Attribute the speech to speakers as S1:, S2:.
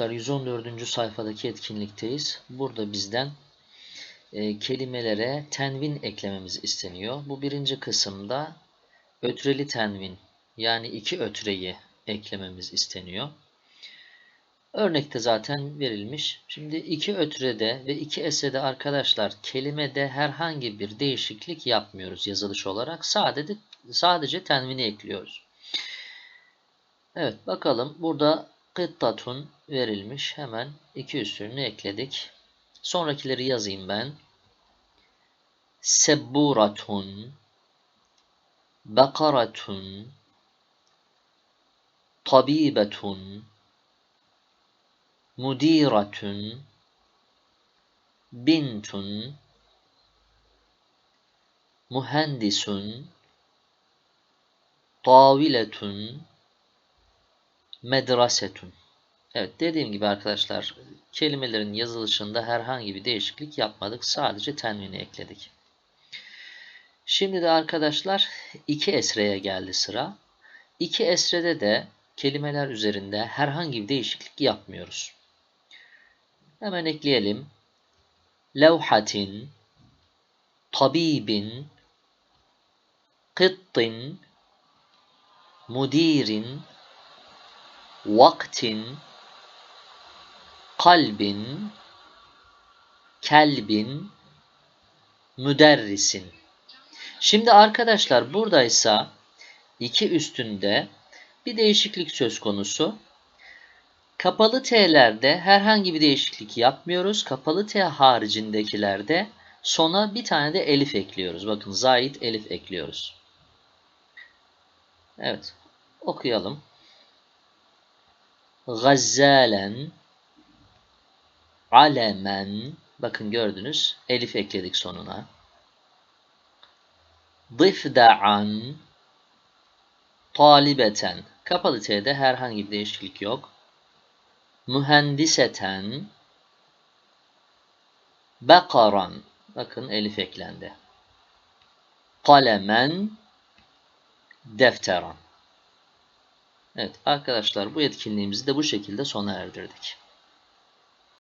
S1: arkadaşlar 114. sayfadaki etkinlikteyiz. Burada bizden e, kelimelere tenvin eklememiz isteniyor. Bu birinci kısımda ötreli tenvin yani iki ötreyi eklememiz isteniyor. Örnekte zaten verilmiş. Şimdi iki ötrede ve iki esrede arkadaşlar kelimede herhangi bir değişiklik yapmıyoruz yazılış olarak. Sadece, sadece tenvini ekliyoruz. Evet bakalım burada kıttatun verilmiş. Hemen iki üstünü ekledik. Sonrakileri yazayım ben. Sebburatun Bakaratun Tabibetun Mudiratun Bintun Mühendisun Taviletun Medrasetun Evet dediğim gibi arkadaşlar kelimelerin yazılışında herhangi bir değişiklik yapmadık. Sadece tenvini ekledik. Şimdi de arkadaşlar iki esreye geldi sıra. İki esrede de kelimeler üzerinde herhangi bir değişiklik yapmıyoruz. Hemen ekleyelim. Levhatin, tabibin, kıttin, mudirin, vaktin, kalbin, kelbin, müderrisin. Şimdi arkadaşlar buradaysa iki üstünde bir değişiklik söz konusu. Kapalı T'lerde herhangi bir değişiklik yapmıyoruz. Kapalı T haricindekilerde sona bir tane de elif ekliyoruz. Bakın zait elif ekliyoruz. Evet. Okuyalım. Gazzalen alemen bakın gördünüz elif ekledik sonuna. Dıfda'an talibeten kapalı t'de herhangi bir değişiklik yok. Mühendiseten bekaran bakın elif eklendi. Kalemen defteran Evet arkadaşlar bu etkinliğimizi de bu şekilde sona erdirdik.